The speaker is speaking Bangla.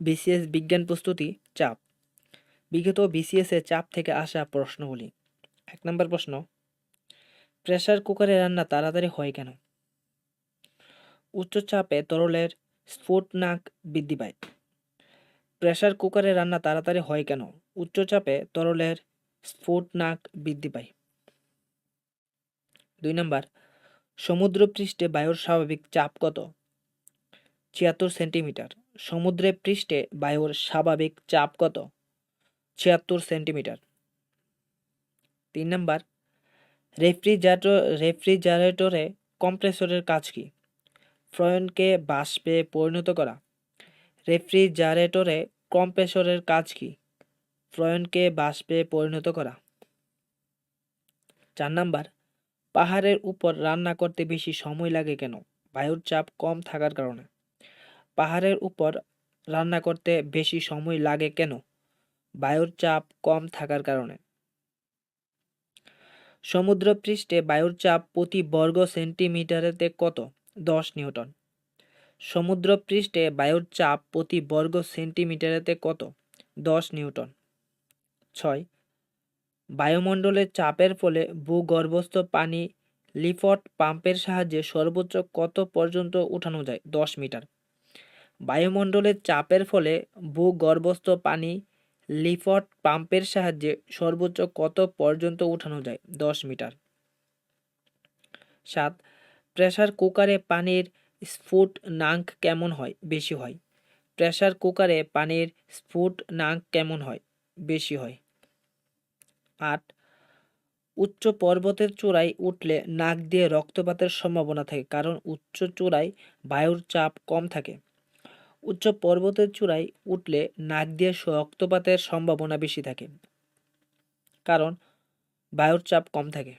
বিসিএস বিজ্ঞান প্রস্তুতি, চাপ। বিগত বিসিএস চাপ থেকে আসা প্রশ্নগুলি। এক নম্বর প্রশ্ন, প্রেসার কুকারে রান্না তাড়াতাড়ি হয় কেন? উচ্চ চাপে তরলের স্ফুটনাক বৃদ্ধি পায়। প্রেসার কুকারে রান্না তাড়াতাড়ি হয় কেন? উচ্চ চাপে তরলের স্ফুটনাক বৃদ্ধি পায়। দুই নম্বর, সমুদ্রপৃষ্ঠে বায়ুর স্বাভাবিক চাপ কত? ছিয়াত্তর সেন্টিমিটার। সমুদ্রের পৃষ্ঠে বায়ুর স্বাভাবিক চাপ কত? ছিয়াত্তর সেন্টিমিটার। তিন নম্বর রেফ্রিজারেটর রেফ্রিজারেটরে কম্প্রেসরের কাজ কি? ফ্রয়নকে বাষ্পে পরিণত করা। রেফ্রিজারেটরে কম্প্রেসরের কাজ কি? ফ্রয়নকে বাষ্পে পরিণত করা। চার নাম্বার, পাহাড়ের উপর রান্না করতে বেশি সময় লাগে কেন? বায়ুর চাপ কম থাকার কারণে। পাহাড়ের উপর রান্না করতে বেশি সময় লাগে কেন? বায়ুর চাপ কম থাকার কারণে। সমুদ্র সমুদ্রপৃষ্ঠে বায়ুর চাপ প্রতি বর্গ সেন্টিমিটারেতে কত? দশ নিউটন। সমুদ্রপৃষ্ঠে বায়ুর চাপ প্রতি বর্গ সেন্টিমিটারেতে কত? দশ নিউটন। ছয়। বায়ুমণ্ডলের চাপের ফলে ভূগর্ভস্থ পানি লিফট পাম্পের সাহায্যে সর্বোচ্চ কত পর্যন্ত উঠানো যায়? দশ মিটার। বায়ুমণ্ডলের চাপের ফলে ভূগর্ভস্থ পানি লিফট পাম্পের সাহায্যে সর্বোচ্চ কত পর্যন্ত উঠানো যায়? দশ মিটার। সাত, প্রেসার কুকারে পানির স্ফুট নাঙ্ক কেমন হয়? বেশি হয়। প্রেসার কুকারে পানির স্ফুট নাঙ্ক কেমন হয়? বেশি হয়। আট, উচ্চ পর্বতের চূড়ায় উঠলে নাক দিয়ে রক্তপাতের সম্ভাবনা থাকে, কারণ উচ্চ চূড়ায় বায়ুর চাপ কম থাকে। উচ্চ পর্বতের চূড়ায় উঠলে নাক দিয়ে রক্তপাতের সম্ভাবনা বেশি থাকে। কারণ বায়ুর চাপ কম থাকে।